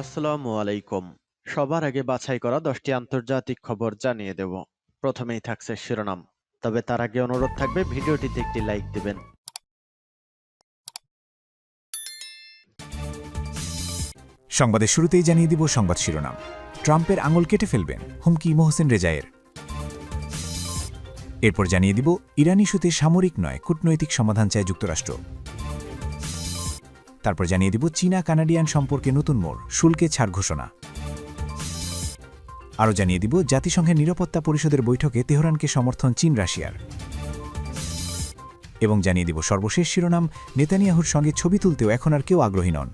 আসসালামু আলাইকুম। সবার আগে বাছাই করা দশটি আন্তর্জাতিক খবর জানিয়ে দেব। প্রথমেই থাকছে শিরোনাম। তবে তার আগে অনুরোধ থাকবে, ভিডিওটিতে একটি লাইক দিবেন। সংবাদের শুরুতেই জানিয়ে দিব সংবাদ শিরোনাম। ট্রাম্পের আঙুল কেটে ফেলবেন হুমকি মোহসেন রেজায়ের এরপর জানিয়ে দিব, ইরান ইস্যুতে সামরিক নয়, কূটনৈতিক সমাধান চায় যুক্তরাষ্ট্র। তারপর জানিয়ে দিব চীনা কানাডিয়ান সম্পর্কে নতুন মোড়, শুল্কে ছাড় ঘোষণা। আরও জানিয়ে দিব, জাতিসংঘের নিরাপত্তা পরিষদের বৈঠকে তেহরানকে সমর্থন চীন, রাশিয়ার। এবং জানিয়ে দিব সর্বশেষ শিরোনাম, নেতানিয়াহুর সঙ্গে ছবি তুলতেও এখন আর কেউ আগ্রহী নন।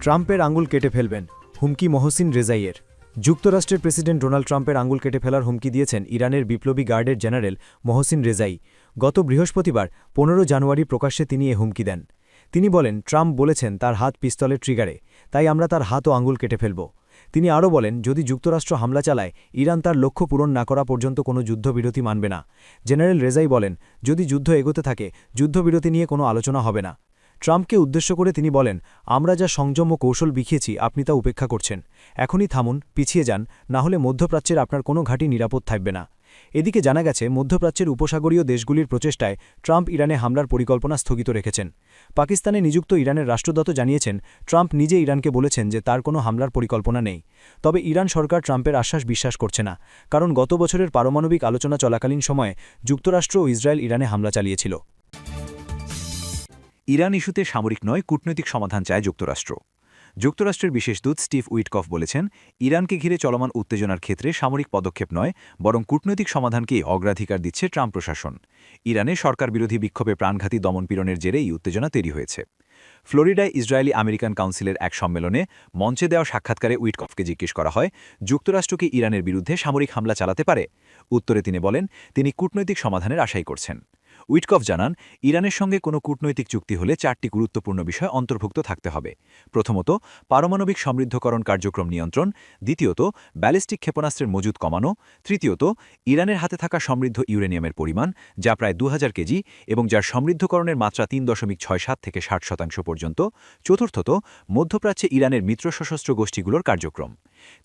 ট্রাম্পের আঙুল কেটে ফেলবেন, হুমকি মহসিন রেজাইয়ের। যুক্তরাষ্ট্রের প্রেসিডেন্ট ডোনাল্ড ট্রাম্পের আঙুল কেটে ফেলার হুমকি দিয়েছেন ইরানের বিপ্লবী গার্ডের জেনারেল মহসিন রেজাই। গত বৃহস্পতিবার, পনেরো জানুয়ারি প্রকাশ্যে তিনি এ হুমকি দেন। তিনি বলেন, ট্রাম্প বলেছেন তার হাত পিস্তলের ট্রিগারে, তাই আমরা তার হাত ও আঙুল কেটে ফেলব। তিনি আরও বলেন, যদি যুক্তরাষ্ট্র হামলা চালায়, ইরান তার লক্ষ্য পূরণ না করা পর্যন্ত কোনো যুদ্ধবিরতি মানবে না। জেনারেল রেজাই বলেন, যদি যুদ্ধ এগোতে থাকে, যুদ্ধবিরতি নিয়ে কোনো আলোচনা হবে না। ট্রাম্পকে উদ্দেশ্য করে তিনি বলেন, আমরা যা সংযম ও কৌশল বিখিয়েছি, আপনি তা উপেক্ষা করছেন। এখনই থামুন, পিছিয়ে যান, না হলে মধ্যপ্রাচ্যের আপনার কোনো ঘাঁটি নিরাপদ থাকবে না। এদিকে জানা গেছে, মধ্যপ্রাচ্যের উপসাগরীয় দেশগুলির প্রচেষ্টায় ট্রাম্প ইরানে হামলার পরিকল্পনা স্থগিত রেখেছেন। পাকিস্তানে নিযুক্ত ইরানের রাষ্ট্রদূত জানিয়েছেন, ট্রাম্প নিজে ইরানকে বলেছেন যে তার কোনো হামলার পরিকল্পনা নেই। তবে ইরান সরকার ট্রাম্পের আশ্বাস বিশ্বাস করছে না, কারণ গত বছরের পারমাণবিক আলোচনা চলাকালীন সময়ে যুক্তরাষ্ট্র ও ইসরায়েল ইরানে হামলা চালিয়েছিল। ইরান ইস্যুতে সামরিক নয়, কূটনৈতিক সমাধান চায় যুক্তরাষ্ট্র। যুক্তরাষ্ট্রের বিশেষ দূত স্টিভ উইটকফ বলেছেন, ইরানকে ঘিরে চলমান উত্তেজনার ক্ষেত্রে সামরিক পদক্ষেপ নয়, বরং কূটনৈতিক সমাধানকেই অগ্রাধিকার দিচ্ছে ট্রাম্প প্রশাসন। ইরানে সরকার বিরোধী বিক্ষোভে প্রাণঘাতী দমনপীড়নের জেরে এই উত্তেজনা তৈরি হয়েছে। ফ্লোরিডায় ইসরায়েলি আমেরিকান কাউন্সিলের এক সম্মেলনে মঞ্চে দেওয়া সাক্ষাৎকারে উইটকফকে জিজ্ঞেস করা হয়, যুক্তরাষ্ট্র কি ইরানের বিরুদ্ধে সামরিক হামলা চালাতে পারে? উত্তরে তিনি বলেন, তিনি কূটনৈতিক সমাধানের আশাই করছেন। উইটকফ জানান, ইরানের সঙ্গে কোনো কূটনৈতিক চুক্তি হলে চারটি গুরুত্বপূর্ণ বিষয় অন্তর্ভুক্ত থাকতে হবে। প্রথমত, পারমাণবিক সমৃদ্ধকরণ কার্যক্রম নিয়ন্ত্রণ। দ্বিতীয়ত, ব্যালিস্টিক ক্ষেপণাস্ত্রের মজুদ কমানো। তৃতীয়ত, ইরানের হাতে থাকা সমৃদ্ধ ইউরেনিয়ামের পরিমাণ, যা প্রায় দু হাজার কেজি এবং যার সমৃদ্ধকরণের মাত্রা তিন দশমিক ছয় সাত থেকে ষাট শতাংশ পর্যন্ত। চতুর্থত, মধ্যপ্রাচ্যে ইরানের মিত্র সশস্ত্র গোষ্ঠীগুলোর কার্যক্রম।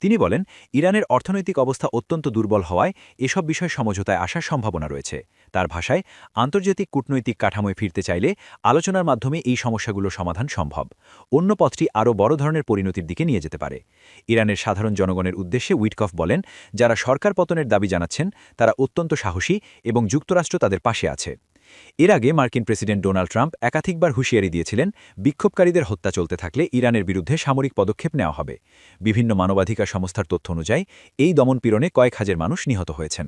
তিনি বলেন, ইরানের অর্থনৈতিক অবস্থা অত্যন্ত দুর্বল হওয়ায় এসব বিষয় সমঝোতায় আসার সম্ভাবনা রয়েছে। তার ভাষায়, আন্তর্জাতিক কূটনৈতিক কাঠামোয় ফিরতে চাইলে আলোচনার মাধ্যমে এই সমস্যাগুলো সমাধান সম্ভব। অন্য পথটি আরও বড় ধরনের পরিণতির দিকে নিয়ে যেতে পারে। ইরানের সাধারণ জনগণের উদ্দেশ্যে উইটকফ বলেন, যারা সরকার পতনের দাবি জানাচ্ছেন, তারা অত্যন্ত সাহসী এবং যুক্তরাষ্ট্র তাদের পাশে আছে। এর আগে মার্কিন প্রেসিডেন্ট ডোনাল্ড ট্রাম্প একাধিকবার হুঁশিয়ারি দিয়েছিলেন, বিক্ষোভকারীদের হত্যা চলতে থাকলে ইরানের বিরুদ্ধে সামরিক পদক্ষেপ নেওয়া হবে। বিভিন্ন মানবাধিকার সংস্থার তথ্য অনুযায়ী, এই দমনপীড়নে কয়েক হাজার মানুষ নিহত হয়েছেন।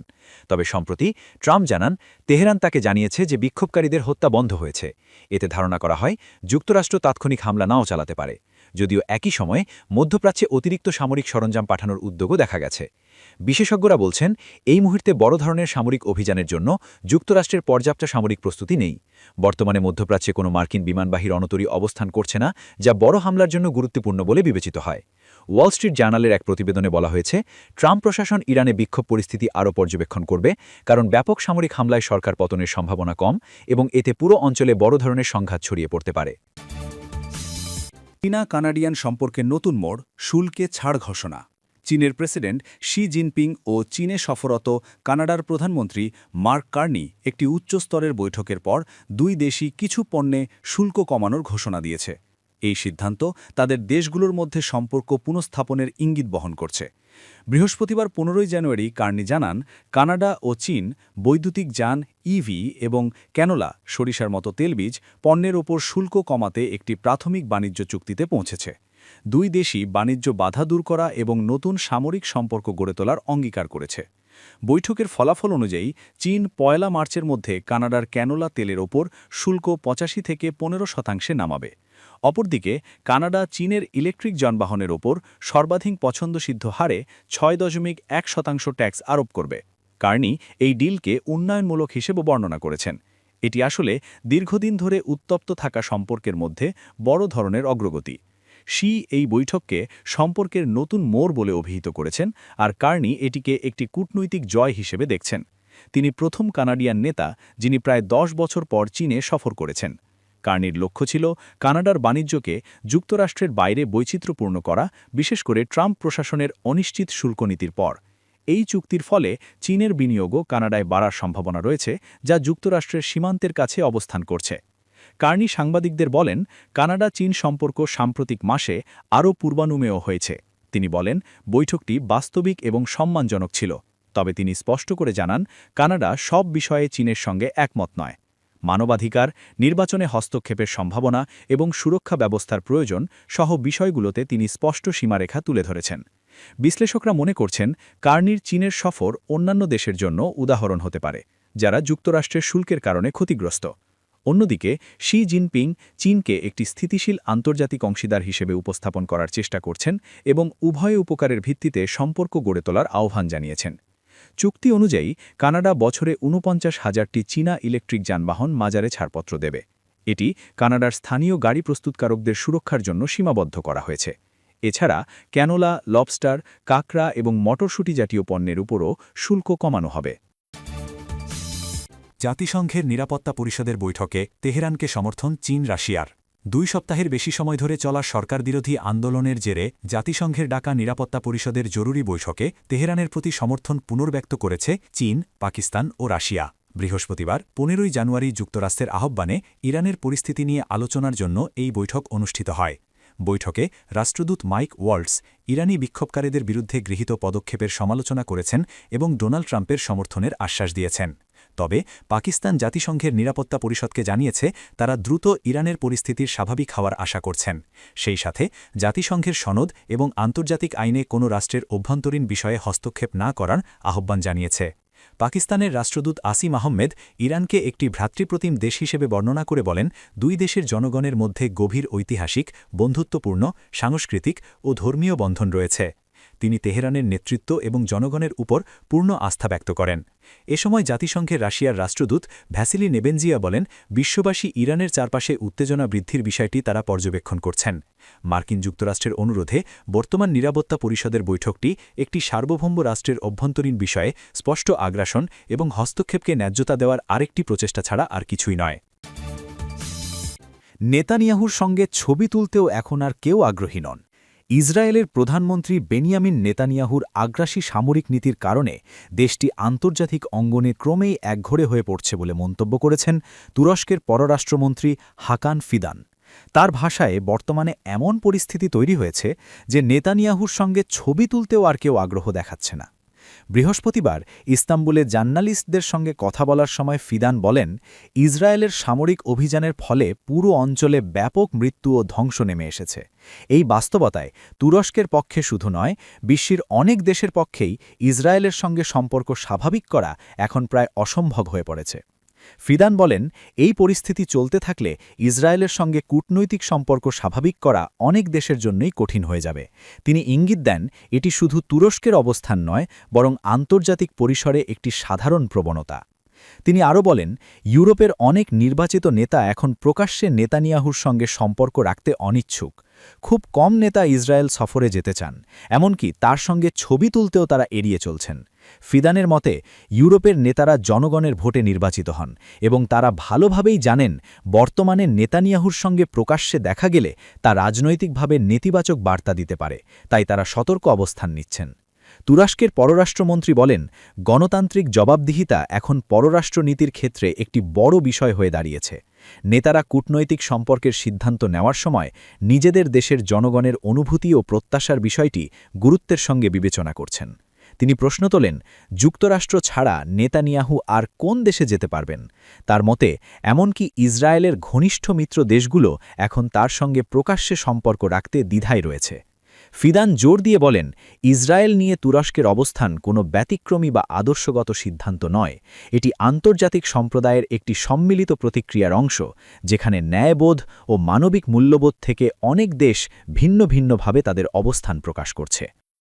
তবে সম্প্রতি ট্রাম্প জানান, তেহরান তাকে জানিয়েছে যে বিক্ষোভকারীদের হত্যা বন্ধ হয়েছে। এতে ধারণা করা হয়, যুক্তরাষ্ট্র তাৎক্ষণিক হামলা নাও চালাতে পারে। যদিও একই সময়ে মধ্যপ্রাচ্যে অতিরিক্ত সামরিক সরঞ্জাম পাঠানোর উদ্যোগও দেখা গেছে। বিশেষজ্ঞরা বলছেন, এই মুহূর্তে বড় ধরনের সামরিক অভিযানের জন্য যুক্তরাষ্ট্রের পর্যাপ্ত সামরিক প্রস্তুতি নেই। বর্তমানে মধ্যপ্রাচ্যে কোনো মার্কিন বিমানবাহী রণতরী অবস্থান করছে না, যা বড় হামলার জন্য গুরুত্বপূর্ণ বলে বিবেচিত হয়। ওয়াল স্ট্রিট জার্নালের এক প্রতিবেদনে বলা হয়েছে, ট্রাম্প প্রশাসন ইরানে বিক্ষোভ পরিস্থিতি আরও পর্যবেক্ষণ করবে, কারণ ব্যাপক সামরিক হামলায় সরকার পতনের সম্ভাবনা কম এবং এতে পুরো অঞ্চলে বড় ধরনের সংঘাত ছড়িয়ে পড়তে পারে। চীনা কানাডিয়ান সম্পর্কে নতুন মোড় শুল্কে ছাড় ঘোষণা। চীনের প্রেসিডেন্ট শি জিনপিং ও চীনে সফরত কানাডার প্রধানমন্ত্রী মার্ক কার্নি একটি উচ্চস্তরের বৈঠকের পর দুই দেশই কিছু পণ্যে শুল্ক কমানোর ঘোষণা দিয়েছে। এই সিদ্ধান্ত তাদের দেশগুলোর মধ্যে সম্পর্ক পুনঃস্থাপনের ইঙ্গিত বহন করছে। বৃহস্পতিবার পনেরোই জানুয়ারি কার্নি জানান, কানাডা ও চীন বৈদ্যুতিক যান ইভি এবং ক্যানোলা, সরিষার মতো তেলবীজ পণ্যের ওপর শুল্ক কমাতে একটি প্রাথমিক বাণিজ্য চুক্তিতে পৌঁছেছে। দুই দেশই বাণিজ্য বাধা দূর করা এবং নতুন সামরিক সম্পর্ক গড়ে তোলার অঙ্গীকার করেছে। বৈঠকের ফলাফল অনুযায়ী, চীন পয়লা মার্চের মধ্যে কানাডার ক্যানোলা তেলের ওপর শুল্ক পঁচাশি থেকে পনেরো শতাংশে নামাবে। অপরদিকে, কানাডা চীনের ইলেকট্রিক যানবাহনের ওপর সর্বাধিক পছন্দসিদ্ধ হারে ছয় দশমিক এক শতাংশ ট্যাক্স আরোপ করবে। কার্নি এই ডিলকে উন্নয়নমূলক হিসেবে বর্ণনা করেছেন। এটি আসলে দীর্ঘদিন ধরে উত্তপ্ত থাকা সম্পর্কের মধ্যে বড় ধরনের অগ্রগতি। শি এই বৈঠককে সম্পর্কের নতুন মোড় বলে অভিহিত করেছেন আর কার্নি এটিকে একটি কূটনৈতিক জয় হিসেবে দেখছেন। তিনি প্রথম কানাডিয়ান নেতা, যিনি প্রায় দশ বছর পর চীনে সফর করেছেন। কার্নির লক্ষ্য ছিল কানাডার বাণিজ্যকে যুক্তরাষ্ট্রের বাইরে বৈচিত্র্যপূর্ণ করা, বিশেষ করে ট্রাম্প প্রশাসনের অনিশ্চিত শুল্ক নীতির পর। এই চুক্তির ফলে চীনের বিনিয়োগও কানাডায় বাড়ার সম্ভাবনা রয়েছে, যা যুক্তরাষ্ট্রের সীমান্তের কাছে অবস্থান করছে। কার্নি সাংবাদিকদের বলেন কানাডা চীন সম্পর্ক সাম্প্রতিক মাসে আরও পূর্বানুমেয় হয়েছে। তিনি বলেন, বৈঠকটি বাস্তবিক এবং সম্মানজনক ছিল। তবে তিনি স্পষ্ট করে জানান, কানাডা সব বিষয়ে চীনের সঙ্গে একমত নয়। মানবাধিকার, নির্বাচনে হস্তক্ষেপের সম্ভাবনা এবং সুরক্ষা ব্যবস্থার প্রয়োজন সহ বিষয়গুলোতে তিনি স্পষ্ট সীমারেখা তুলে ধরেছেন। বিশ্লেষকরা মনে করছেন, কার্নির চীনের সফর অন্যান্য দেশের জন্য উদাহরণ হতে পারে, যারা যুক্তরাষ্ট্রের শুল্কের কারণে ক্ষতিগ্রস্ত। অন্যদিকে, শি জিনপিং চীনকে একটি স্থিতিশীল আন্তর্জাতিক অংশীদার হিসেবে উপস্থাপন করার চেষ্টা করছেন এবং উভয় উপকারের ভিত্তিতে সম্পর্ক গড়ে তোলার আহ্বান জানিয়েছেন। চুক্তি অনুযায়ী কানাডা বছরে ঊনপঞ্চাশ হাজারটি চীনা ইলেকট্রিক যানবাহন মাজারে ছাড়পত্র দেবে। এটি কানাডার স্থানীয় গাড়ি প্রস্তুতকারকদের সুরক্ষার জন্য সীমাবদ্ধ করা হয়েছে। এছাড়া ক্যানোলা, লবস্টার, কাকড়া এবং মটরশুটি জাতীয় পণ্যের উপরও শুল্ক কমানো হবে। জাতিসংঘের নিরাপত্তা পরিষদের বৈঠকে তেহরানকে সমর্থন চীন রাশিয়ার দুই সপ্তাহের বেশি সময় ধরে চলা সরকার বিরোধী আন্দোলনের জেরে জাতিসংঘের ডাকা নিরাপত্তা পরিষদের জরুরি বৈঠকে তেহরানের প্রতি সমর্থন পুনর্ব্যক্ত করেছে চীন, পাকিস্তান ও রাশিয়া। বৃহস্পতিবার, পনেরোই জানুয়ারি যুক্তরাষ্ট্রের আহ্বানে ইরানের পরিস্থিতি নিয়ে আলোচনার জন্য এই বৈঠক অনুষ্ঠিত হয়। বৈঠকে রাষ্ট্রদূত মাইক ওয়ার্ল্ডস ইরানি বিক্ষোভকারীদের বিরুদ্ধে গৃহীত পদক্ষেপের সমালোচনা করেছেন এবং ডোনাল্ড ট্রাম্পের সমর্থনের আশ্বাস দিয়েছেন। তবে পাকিস্তান জাতিসংঘের নিরাপত্তা পরিষদকে জানিয়েছে, তারা দ্রুত ইরানের পরিস্থিতির স্বাভাবিক হওয়ার আশা করছেন। সেই সাথে জাতিসংঘের সনদ এবং আন্তর্জাতিক আইনে কোনো রাষ্ট্রের অভ্যন্তরীণ বিষয়ে হস্তক্ষেপ না করার আহ্বান জানিয়েছে। পাকিস্তানের রাষ্ট্রদূত আসিম আহমেদ ইরানকে একটি ভ্রাতৃপ্রতিম দেশ হিসেবে বর্ণনা করে বলেন, দুই দেশের জনগণের মধ্যে গভীর ঐতিহাসিক, বন্ধুত্বপূর্ণ, সাংস্কৃতিক ও ধর্মীয় বন্ধন রয়েছে। তিনি তেহরানের নেতৃত্ব এবং জনগণের উপর পূর্ণ আস্থা ব্যক্ত করেন। এ সময় জাতিসংঘের রাশিয়ার রাষ্ট্রদূত ভ্যাসিলি নেবেনজিয়া বলেন, বিশ্ববাসী ইরানের চারপাশে উত্তেজনা বৃদ্ধির বিষয়টি তারা পর্যবেক্ষণ করছেন। মার্কিন যুক্তরাষ্ট্রের অনুরোধে বর্তমান নিরাপত্তা পরিষদের বৈঠকটি একটি সার্বভৌম রাষ্ট্রের অভ্যন্তরীণ বিষয়ে স্পষ্ট আগ্রাসন এবং হস্তক্ষেপকে ন্যায্যতা দেওয়ার আরেকটি প্রচেষ্টা ছাড়া আর কিছুই নয়। নেতানিয়াহুর সঙ্গে ছবি তুলতেও এখন আর কেউ আগ্রহী নন। ইসরায়েলের প্রধানমন্ত্রী বেনিয়ামিন নেতানিয়াহুর আগ্রাসী সামরিক নীতির কারণে দেশটি আন্তর্জাতিক অঙ্গনে ক্রমেই একঘরে হয়ে পড়ছে বলে মন্তব্য করেছেন তুরস্কের পররাষ্ট্রমন্ত্রী হাকান ফিদান। তার ভাষায় বর্তমানে এমন পরিস্থিতি তৈরি হয়েছে যে নেতানিয়াহুর সঙ্গে ছবি তুলতেও আর কেউ আগ্রহ দেখাচ্ছে না। বৃহস্পতিবার ইস্তাম্বুলে জার্নালিস্টদের সঙ্গে কথা বলার সময় ফিদান বলেন, ইসরায়েলের সামরিক অভিযানের ফলে পুরো অঞ্চলে ব্যাপক মৃত্যু ও ধ্বংস নেমে এসেছে। এই বাস্তবতায় তুরস্কের পক্ষে শুধু নয়, বিশ্বের অনেক দেশের পক্ষেই ইসরায়েলের সঙ্গে সম্পর্ক স্বাভাবিক করা এখন প্রায় অসম্ভব হয়ে পড়েছে। ফিদান বলেন, এই পরিস্থিতি চলতে থাকলে ইসরায়েলের সঙ্গে কূটনৈতিক সম্পর্ক স্বাভাবিক করা অনেক দেশের জন্যই কঠিন হয়ে যাবে। তিনি ইঙ্গিত দেন, এটি শুধু তুরস্কের অবস্থান নয়, বরং আন্তর্জাতিক পরিসরে একটি সাধারণ প্রবণতা। তিনি আরও বলেন, ইউরোপের অনেক নির্বাচিত নেতা এখন প্রকাশ্যে নেতানিয়াহুর সঙ্গে সম্পর্ক রাখতে অনিচ্ছুক। খুব কম নেতা ইসরায়েল সফরে যেতে চান, এমনকি তার সঙ্গে ছবি তুলতেও তারা এড়িয়ে চলছেন। ফিদানের মতে, ইউরোপের নেতারা জনগণের ভোটে নির্বাচিত হন এবং তারা ভালোভাবেই জানেন বর্তমানে নেতানিয়াহুর সঙ্গে প্রকাশ্যে দেখা গেলে তা রাজনৈতিকভাবে নেতিবাচক বার্তা দিতে পারে, তাই তারা সতর্ক অবস্থান নিচ্ছেন। তুরস্কের পররাষ্ট্রমন্ত্রী বলেন, গণতান্ত্রিক জবাবদিহিতা এখন পররাষ্ট্রনীতির ক্ষেত্রে একটি বড় বিষয় হয়ে দাঁড়িয়েছে। নেতারা কূটনৈতিক সম্পর্কের সিদ্ধান্ত নেওয়ার সময় নিজেদের দেশের জনগণের অনুভূতি ও প্রত্যাশার বিষয়টি গুরুত্বের সঙ্গে বিবেচনা করছেন। তিনি প্রশ্ন তোলেন, যুক্তরাষ্ট্র ছাড়া নেতানিয়াহু আর কোন দেশে যেতে পারবেন? তার মতে এমনকি ইসরায়েলের ঘনিষ্ঠ মিত্র দেশগুলো এখন তার সঙ্গে প্রকাশ্যে সম্পর্ক রাখতে দ্বিধায় রয়েছে? ফিদান জোর দিয়ে বলেন, ইসরায়েল নিয়ে তুরস্কের অবস্থান কোনো ব্যতিক্রমী বা আদর্শগত সিদ্ধান্ত নয়। এটি আন্তর্জাতিক সম্প্রদায়ের একটি সম্মিলিত প্রতিক্রিয়ার অংশ, যেখানে ন্যায়বোধ ও মানবিক মূল্যবোধ থেকে অনেক দেশ ভিন্ন ভিন্নভাবে তাদের অবস্থান প্রকাশ করছে।